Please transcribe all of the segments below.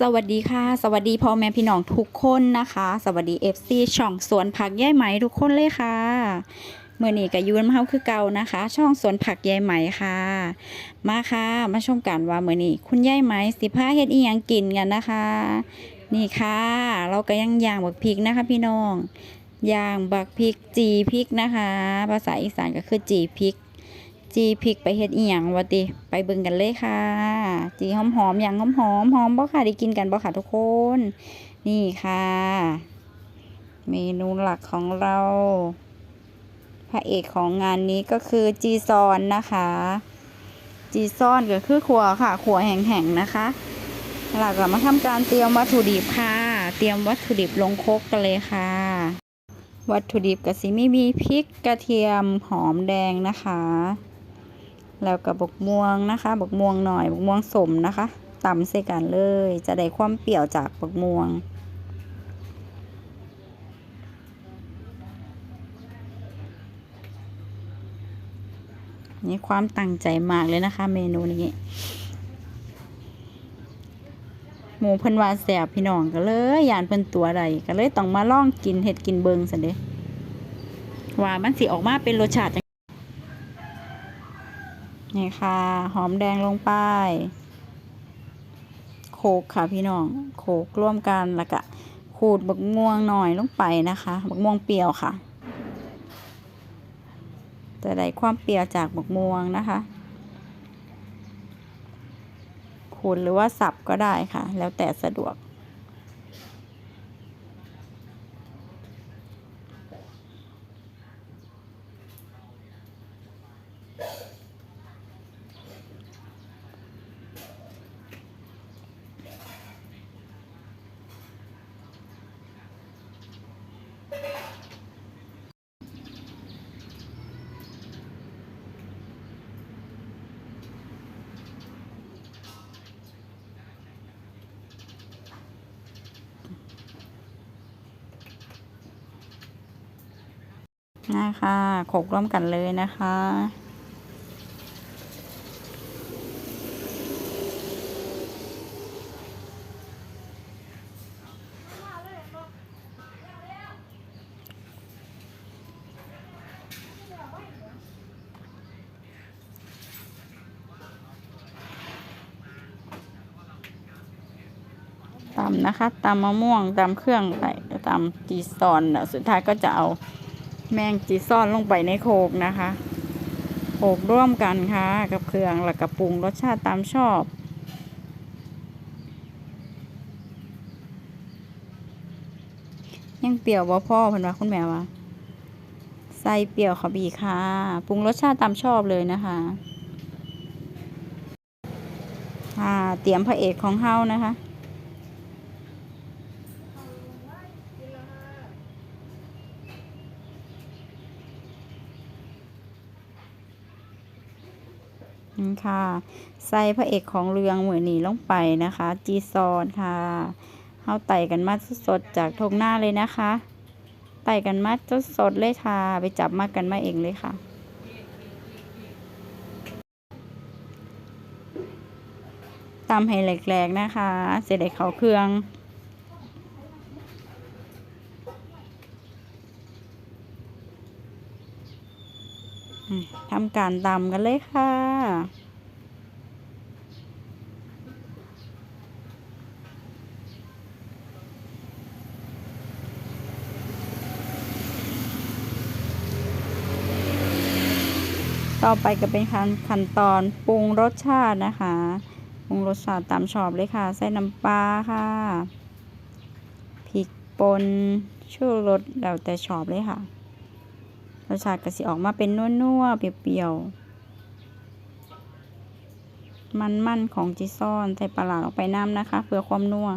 สวัสดีค่ะ สวัสดีพ่อแม่พี่น้องทุกคนนะคะ สวัสดี FC ช่องสวนผักยายไหมทุกคนเลยค่ะเมื่อนี้ก็อยูนมาเฮาคือเก่านะคะ ช่องสวนผักยายไหมค่ะ มาค่ะ มาชมกันว่าเมื่อนี้คุณยายไหมสิพาเฮ็ดอีหยังกินกันนะคะ นี่ค่ะ เราก็ยังย่างบักพริกนะคะ พี่น้องย่างบักพริกจีพริกนะคะ ภาษาอีสานก็คือจีพริก จีพริกไปเฮ็ดอีหยังวะติไปเบิ่งกันเลยค่ะ จีหอมหอมๆอย่างหอมหอมหอมบ่ค่ะได้กินกันบ่ค่ะทุกคน นี่ค่ะ เมนูหลักของเราพระเอกของงานนี้ก็คือจีซอนนะคะ จีซอนก็คือขัวค่ะขัวแห้งๆนะคะหลักเรามาทำการเตรียมวัตถุดิบค่ะ เตรียมวัตถุดิบลงครกกันเลยค่ะ วัตถุดิบก็สิมีมีพริกกระเทียมหอมแดงนะคะ แล้วกับบกม่วงนะคะบกม่วงหน่อยบกม่วงสมนะคะตำใส่กันเลย จะได้ความเปรี้ยวจากบกม่วง นี่ความตั้งใจมากเลยนะคะ เมนูนี้ หมูเพิ่นว่าแสบพี่น้องก็เลยยานเพิ่นตัวใดก็เลยต้องมาล่องกินเห็ดกินเบิงสันเดว่ามันสิออกมาเป็นรสชาติ นี่ค่ะ หอมแดงลงไป โขกค่ะพี่น้อง โขกร่วมกันแล้วก็ขูดบักม่วงหน่อยลงไปนะคะ บักม่วงเปรี้ยวค่ะ จะได้ความเปรี้ยวจากบักม่วงนะคะ ขูดหรือว่าสับก็ได้ค่ะ แล้วแต่สะดวก นะคะโขลกร่วมกันเลยนะคะตำนะคะตำมะม่วงตำเครื่องไปตำจีซอนสุดท้ายก็จะเอา แมงจีซ่อนลงไปในโคกนะคะโขกร่วมกันค่ะ กับเครื่องแล้วก็ปรุงรสชาติตามชอบ ยังเปรี้ยวบ่พ่อเพิ่นว่าคุณแม่ว่าใส่เปรี้ยวขาบีค่ะ ปรุงรสชาติตามชอบเลยนะคะอ่าเตรียมพระเอกของเฮานะคะ ค่ะใส่พระเอกของเรืองเหมือนนีลงไปนะคะ จีซอนค่ะเฮาไต่กันมาสดๆจากทงหน้าเลยนะคะไต่กันมาสดๆเลยค่ะ ไปจับมากันมาเองเลยค่ะตำให้แหลกๆนะคะ เสร็จได้เขาเครื่องทำการตำกันเลยค่ะ ต่อไปก็เป็นขั้นขั้นตอนปรุงรสชาตินะคะปรุงรสชาติตามชอบเลยค่ะ ใส่น้ำปลาค่ะพริกป่นชูรสแล้วแต่ชอบเลยค่ะรสชาติก็สิออกมาเป็นนัวๆเปรี้ยวๆมันๆของจีซ่อนใส่ปลาหลาลงไปน้ำนะคะ เพื่อความนัว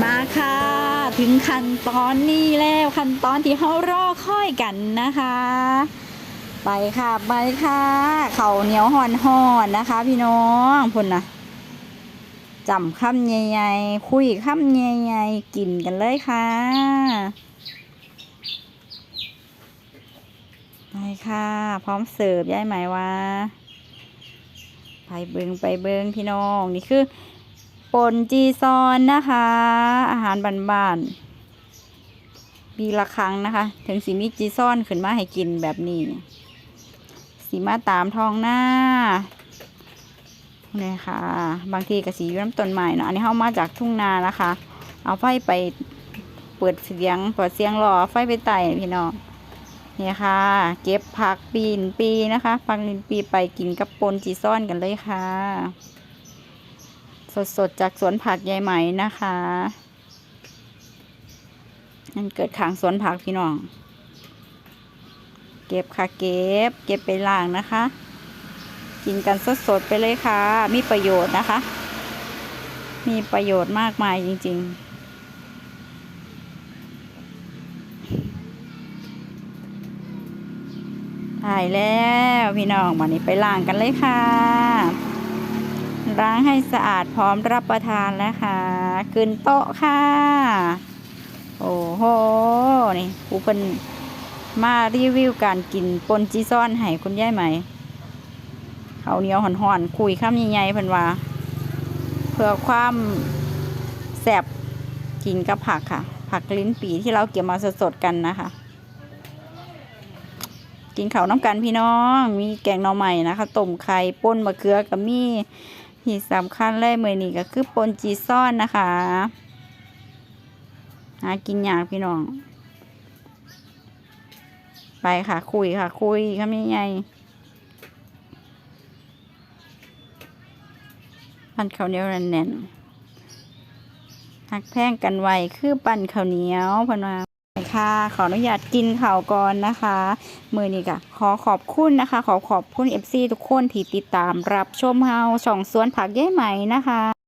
มาค่ะ ถึงขั้นตอนนี้แล้วขั้นตอนที่เขารอค่อยกันนะคะ ไปค่ะไปค่ะเขาเหนียวห่อนห่อนนะคะ พี่น้องพุ่นนะจำคำใหญ่ๆคุยคำใหญ่ๆกินกันเลยค่ะไปค่ะ พร้อมเสิร์ฟย้ายไหมว่าไปเบิงไปเบิงพี่น้องนี่คือ ปนจีซอนนะคะ อาหารบ้านๆปีละครั้งนะคะ ถึงสีมีจีซอนขึ้นมาให้กินแบบนี้ สีมาตามท้องหน้านี่ค่ะ บางทีก็สีอยู่น้ำต้นไม้เนาะอันนี้เข้ามาจากทุ่งนานะคะ เอาไฟไปเปิดเสียงเปิดเสียงรอไฟไปไต่พี่น้องนี่ค่ะ เก็บผักปีนปีนะคะผักลินปีไปกินกับปนจีซ่อนกันเลยค่ะ สดๆ จากสวนผักยายไหมนะคะนั่นเกิดขางสวนผักพี่น้อง เก็บค่ะเก็บ เก็บไปล้างนะคะ กินกันสดๆไปเลยค่ะ มีประโยชน์นะคะ มีประโยชน์มากมายจริง ๆถ่ายแล้วพี่น้องวันนี้ไปล้างกันเลยค่ะ ล้างให้สะอาดพร้อมรับประทานแล้วค่ะขึ้นโต๊ะค่ะ โอ้โห นี่ผู้เป็นมารีวิวการกินปนจีซ่อนให้คุณยายไหมเขาเหนียวห่อนๆคุยข้ามใหญ่ๆเพิ่นว่า เพื่อความแซ่บกินกับผักค่ะ ผักลิ้นปีที่เราเก็บมาสดๆกันนะคะ กินเขาน้ำกันพี่น้อง มีแกงหน่อใหม่นะคะต้มไข่ป่นมะเขือกับมี ที่สำคัญเลยมือนี้ก็คือปนจีซ่อนนะคะหากินยากพี่น้อง ไปค่ะคุยค่ะ คุยคำยังไงปั้นข้าวเหนียวแน่นหักแพงกันไวคือปั้นข้าวเหนียวพนว่า ค่ะ ขออนุญาตกินข่าวก่อนนะคะ มือนี้ก็ขอขอบคุณนะคะ ขอขอบคุณเอฟซีทุกคนที่ติดตามรับชมเฮาช่องสวนผักเย้ไหมนะคะ